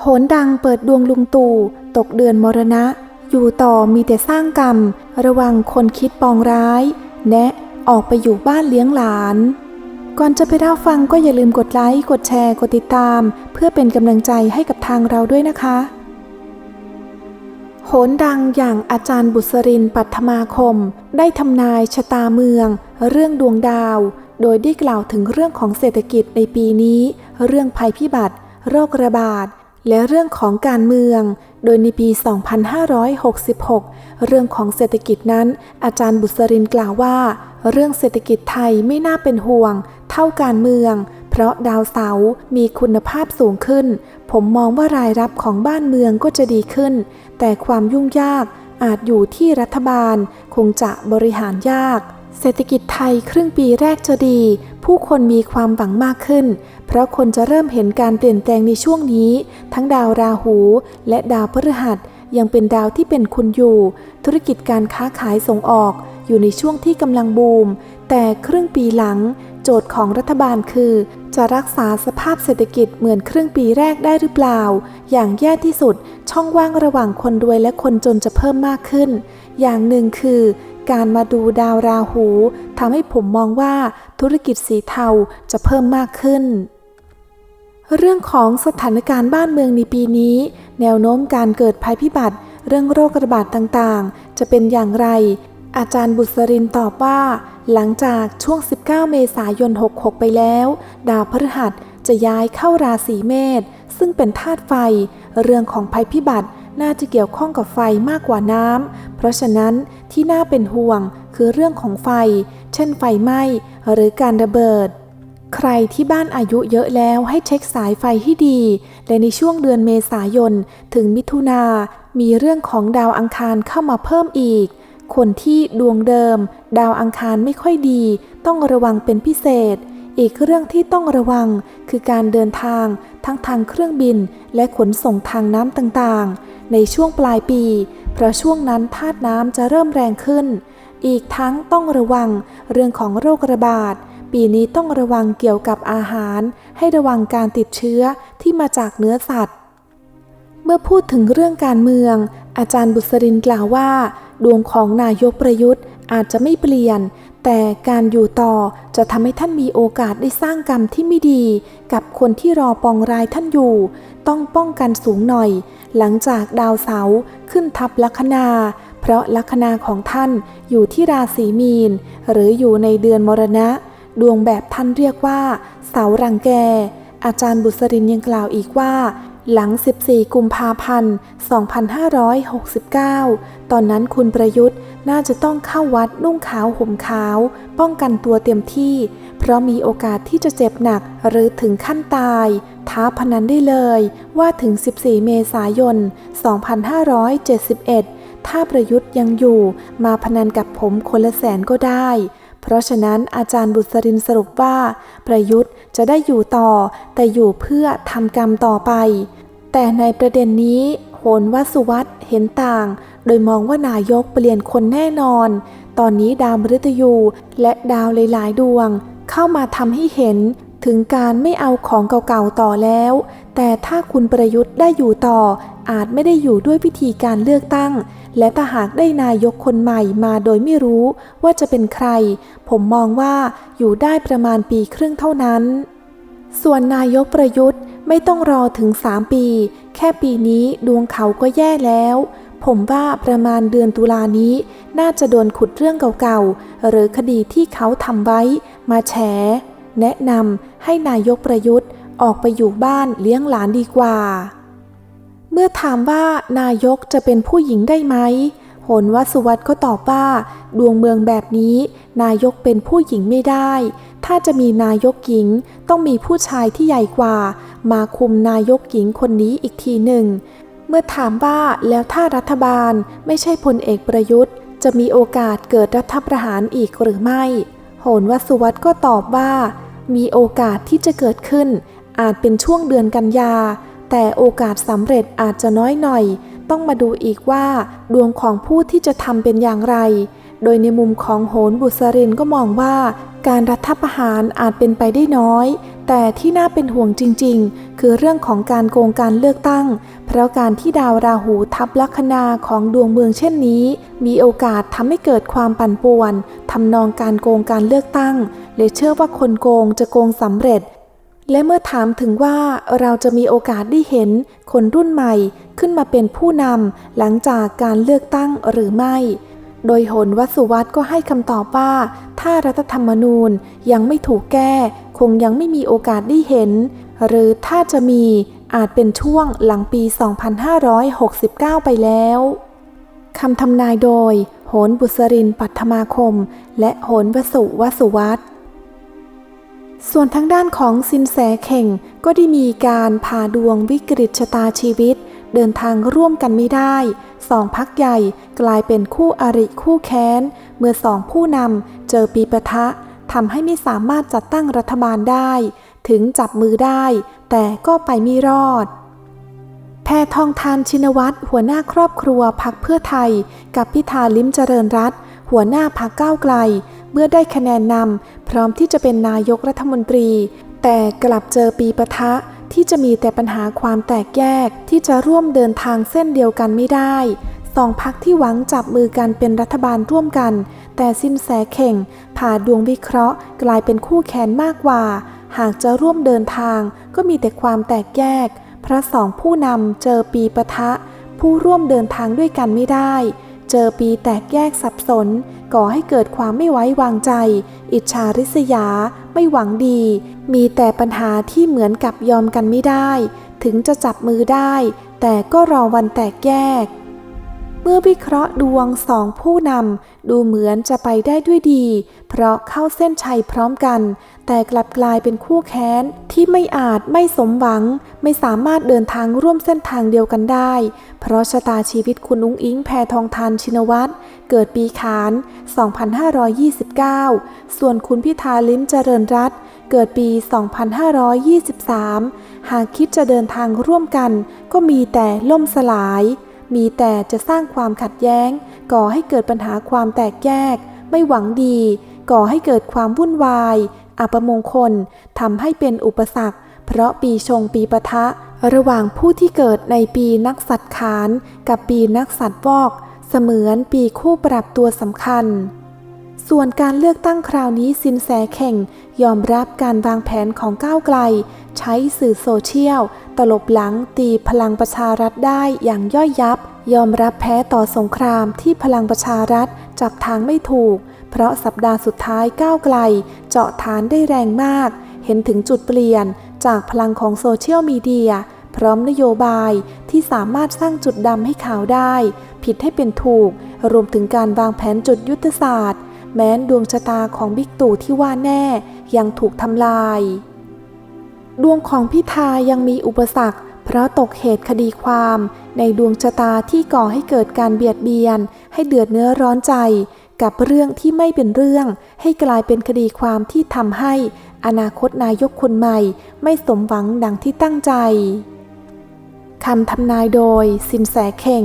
โหนดังเปิดดวงลุงตู่ตกเดือนมรณะ อยู่ต่อมีแต่สร้างกรรม ระวังคนคิดปองร้าย แนะออกไปอยู่บ้านเลี้ยงหลาน ก่อนจะไปรับฟังก็อย่าลืมกดไลค์ กดแชร์ กดติดตาม เพื่อเป็นกำลังใจให้กับทางเราด้วยนะคะ โหนดังอย่างอาจารย์บุษรินปัทมาคม ได้ทำนายชะตาเมือง เรื่องดวงดาว โดยได้กล่าวถึงเรื่องของเศรษฐกิจในปีนี้ เรื่องภัยพิบัติ โรคระบาด และเรื่องของการเมือง โดยในปี 2566 เรื่องของเศรษฐกิจนั้น อาจารย์บุษรินกล่าวว่า เรื่องเศรษฐกิจไทยไม่น่าเป็นห่วง เท่าการเมือง เพราะดาวเสาร์มีคุณภาพสูงขึ้น ผมมองว่ารายรับของบ้านเมืองก็จะดีขึ้น แต่ความยุ่งยากอาจอยู่ที่รัฐบาล คงจะบริหารยาก เศรษฐกิจไทยครึ่งปีแรกจะดี ผู้คนมีความหวังมากขึ้น เพราะคนจะเริ่มเห็นการเปลี่ยนแปลงในช่วงนี้ ทั้งดาวราหู และดาวพฤหัส ยังเป็นดาวที่เป็นคุณอยู่ ธุรกิจการค้าขายส่งออก อยู่ในช่วงที่กำลังบูม แต่ครึ่งปีหลัง โจทย์ของรัฐบาลคือ จะรักษาสภาพเศรษฐกิจเหมือนครึ่งปีแรกได้หรือเปล่า อย่างแย่ที่สุดช่องว่างระหว่างคนรวยและคนจนจะเพิ่มมากขึ้น อย่างหนึ่งคือ การมาดูดาวราหูทำให้ผมมองว่าธุรกิจสีเทาจะเพิ่มมากขึ้น เรื่องของสถานการณ์บ้านเมืองในปีนี้ แนวโน้มการเกิดภัยพิบัติ เรื่องโรคระบาดต่างๆ จะเป็นอย่างไร อาจารย์บุษรินตอบว่า หลังจากช่วง 19 เมษายน 66 ไปแล้ว ดาวพฤหัสจะย้ายเข้าราศีเมษซึ่งเป็นธาตุไฟ เรื่องของภัยพิบัติน่าจะเกี่ยวข้องกับไฟมากกว่าน้ำ เพราะฉะนั้น ที่น่าเป็นห่วงคือเรื่องของไฟ เช่นไฟไหม้หรือการระเบิด ใครที่บ้านอายุเยอะแล้วให้เช็คสายไฟให้ดี และในช่วงเดือนเมษายน ถึงมิถุนา มีเรื่องของดาวอังคารเข้ามาเพิ่มอีก คนที่ดวงเดิม ดาวอังคารไม่ค่อยดี ต้องระวังเป็นพิเศษ อีกเรื่องที่ต้องระวังคือการเดินทางทั้งทางเครื่องบินและขนส่งทางน้ำต่างๆ ในช่วงปลายปี เพราะช่วงนั้นธาตุน้ำจะเริ่มแรงขึ้น อีกทั้งต้องระวังเรื่องของโรคระบาด ปีนี้ต้องระวังเกี่ยวกับอาหาร ให้ระวังการติดเชื้อที่มาจากเนื้อสัตว์ เมื่อพูดถึงเรื่องการเมือง อาจารย์บุษรินกล่าวว่า ดวงของนายกประยุทธ์อาจจะไม่เปลี่ยน แต่การอยู่ต่อจะทำให้ท่านมีโอกาสได้สร้างกรรมที่ไม่ดี กับคนที่รอปองรายท่านอยู่ ต้องป้องกันสูงหน่อย หลังจากดาวเสาร์ขึ้นทับลัคนา เพราะลัคนาของท่านอยู่ที่ราศีมีน หรืออยู่ในเดือนมรณะ ดวงแบบท่านเรียกว่า เสารังแก อาจารย์บุษรินยังกล่าวอีกว่า หลัง 14 กุมภาพันธ์ 2569 ตอนนั้นคุณประยุทธ์น่าจะต้องเข้าวัดนุ่งขาวห่มขาว ป้องกันตัวเต็มที่ เพราะมีโอกาสที่จะเจ็บหนักหรือถึงขั้นตาย ท้าพนันได้เลยว่าถึง 14 เมษายน 2571 ถ้าประยุทธ์ยังอยู่มาพนันกับผมคนละแสนก็ได้ เพราะฉะนั้นอาจารย์บุษรินสรุปว่า ประยุทธ์จะได้อยู่ต่อ แต่อยู่เพื่อทำกรรมต่อไป แต่ในประเด็นนี้โหนวสุวัตเห็นต่าง โดยมองว่านายกเปลี่ยนคนแน่นอน ตอนนี้ดาวมฤตยูและดาวหลายๆดวง เข้ามาทำให้เห็นถึงการไม่เอาของเก่าๆต่อแล้ว แต่ถ้าคุณประยุทธ์ได้อยู่ต่อ อาจไม่ได้อยู่ด้วยวิธีการเลือกตั้ง และถ้าหากได้นายกคนใหม่มาโดยไม่รู้ว่าจะเป็นใคร ผมมองว่าอยู่ได้ประมาณปีครึ่งเท่านั้น ส่วนนายกประยุทธ์ไม่ต้องรอถึง 3 ปี แค่ปีนี้ดวงเขาก็แย่แล้ว ผมว่าประมาณเดือนตุลานี้ น่าจะโดนขุดเรื่องเก่าๆ หรือคดีที่เขาทำไว้ มาแฉ แนะนำให้นายกประยุทธ์ออกไปอยู่บ้านเลี้ยงหลานดีกว่า เมื่อถามว่านายกจะเป็นผู้หญิงได้ไหมหนวสุวัตก็ตอบว่า ดวงเมืองแบบนี้ นายกเป็นผู้หญิงไม่ได้ ถ้าจะมีนายกหญิง ต้องมีผู้ชายที่ใหญ่กว่า มาคุมนายกหญิงคนนี้อีกทีหนึ่ง เมื่อถามว่าแล้วถ้ารัฐบาลไม่ใช่พลเอกประยุทธ์ จะมีโอกาสเกิดรัฐประหารอีกหรือไม่โหนวสุวัตก็ตอบว่า มีโอกาสที่จะเกิดขึ้น อาจเป็นช่วงเดือนกันยา แต่โอกาสสำเร็จอาจจะน้อยหน่อย ต้องมาดูอีกว่า ดวงของผู้ที่จะทำเป็นอย่างไร โดยในมุมของโหนบุษรินก็มองว่า การรัฐประหารอาจเป็นไปได้น้อย แต่ที่น่าเป็นห่วงจริง ๆ คือเรื่องของการโกงการเลือกตั้ง เพราะการที่ดาวราหูทับลัคนาของดวงเมืองเช่นนี้ มีโอกาสทำให้เกิดความปั่นป่วนทำนองการโกงการเลือกตั้ง เลยเชื่อว่าคนโกงจะโกงสำเร็จ และเมื่อถามถึงว่าเราจะมีโอกาสได้เห็นคนรุ่นใหม่ขึ้นมาเป็นผู้นำหลังจากการเลือกตั้งหรือไม่ โดยโหนวสุวัตก็ให้คำตอบว่า ถ้ารัฐธรรมนูญยังไม่ถูกแก้ คงยังไม่มีโอกาสได้เห็น หรือถ้าจะมีอาจเป็นช่วงหลังปี 2569 ไปแล้วคำทำนายโดย โหนบุษรินปัทมาคม และโหนวสุวสุวัตร ส่วนทางด้านของสินแสเข่งก็ได้มีการพาดวงวิกฤตชะตาชีวิต เดินทางร่วมกันไม่ได้สองพักใหญ่กลายเป็นคู่อริคู่แค้น เมื่อสองผู้นำเจอปีปะทะทำให้ไม่สามารถจัดตั้งรัฐบาลได้ ถึงจับมือได้ แต่ก็ไปไม่รอด แพทองทานชินวัตรหัวหน้าครอบครัวพักเพื่อไทย กับพิธาลิ้มเจริญรัตหัวหน้าพักก้าวไกล เมื่อได้คะแนนนำพร้อมที่จะเป็นนายกรัฐมนตรี แต่กลับเจอปีปะทะที่จะมีแต่ปัญหาความแตกแยกที่จะร่วมเดินทางเส้นเดียวกันไม่ได้สองพักที่หวังจับมือกันเป็นรัฐบาลร่วมกัน แต่สิ้นแสเข่ง ผ่าดวงวิเคราะห์ กลายเป็นคู่แข่งมากกว่า หากจะร่วมเดินทาง ก็มีแต่ความแตกแยกเพราะสองผู้นำเจอปีปะทะ ผู้ร่วมเดินทางด้วยกันไม่ได้ เจอปีแตกแยกสับสน ก่อให้เกิดความไม่ไว้วางใจ อิจฉาริษยา ไม่หวังดี มีแต่ปัญหาที่เหมือนกับยอมกันไม่ได้ ถึงจะจับมือได้ แต่ก็รอวันแตกแยก เมื่อวิเคราะห์ดวงสองผู้นำดูเหมือนจะไปได้ด้วยดี เพราะเข้าเส้นชัยพร้อมกัน แต่กลับกลายเป็นคู่แค้นที่ไม่อาจไม่สมหวัง ไม่สามารถเดินทางร่วมเส้นทางเดียวกันได้ เพราะชะตาชีวิตคุณนุ้งอิงแพทองทานชินวัตรเกิดปีขาน 2529 ส่วนคุณพิธาลิ้มเจริญรัตเกิดปี 2523 หากคิดจะเดินทางร่วมกัน ก็มีแต่ล่มสลาย มีแต่จะสร้างความขัดแย้ง ก่อให้เกิดปัญหาความแตกแยก ไม่หวังดี ก่อให้เกิดความวุ่นวาย อัปมงคลทำให้เป็นอุปสรรค เพราะปีชงปีปะทะ ระหว่างผู้ที่เกิดในปีนักสัตว์ขาน กับปีนักสัตว์วอก เสมือนปีคู่ปรับตัวสำคัญส่วนการเลือกตั้งคราวนี้สินแสเข่ง ยอมรับการวางแผนของก้าวไกล ใช้สื่อโซเชียล ตลบหลังตีพลังประชารัฐได้อย่างย่อยยับ ยอมรับแพ้ต่อสงครามที่พลังประชารัฐจับทางไม่ถูก เพราะสัปดาห์สุดท้ายก้าวไกล เจาะฐานได้แรงมาก เห็นถึงจุดเปลี่ยนจากพลังของโซเชียลมีเดียพร้อมนโยบายที่สามารถสร้างจุดดำให้ขาวได้ ผิดให้เป็นถูก รวมถึงการวางแผนจุดยุทธศาสตร์ แม้นดวงชะตาของบิ๊กตู่ที่ว่าแน่ยังถูกทำลาย ดวงของพิธายังมีอุปสรรค เพราะตกเหตุคดีความ ในดวงชะตาที่ก่อให้เกิดการเบียดเบียน ให้เดือดเนื้อร้อนใจ กับเรื่องที่ไม่เป็นเรื่อง ให้กลายเป็นคดีความที่ทำให้ อนาคตนายกคนใหม่ ไม่สมหวังดังที่ตั้งใจคำทำนายโดยสินแสเข่ง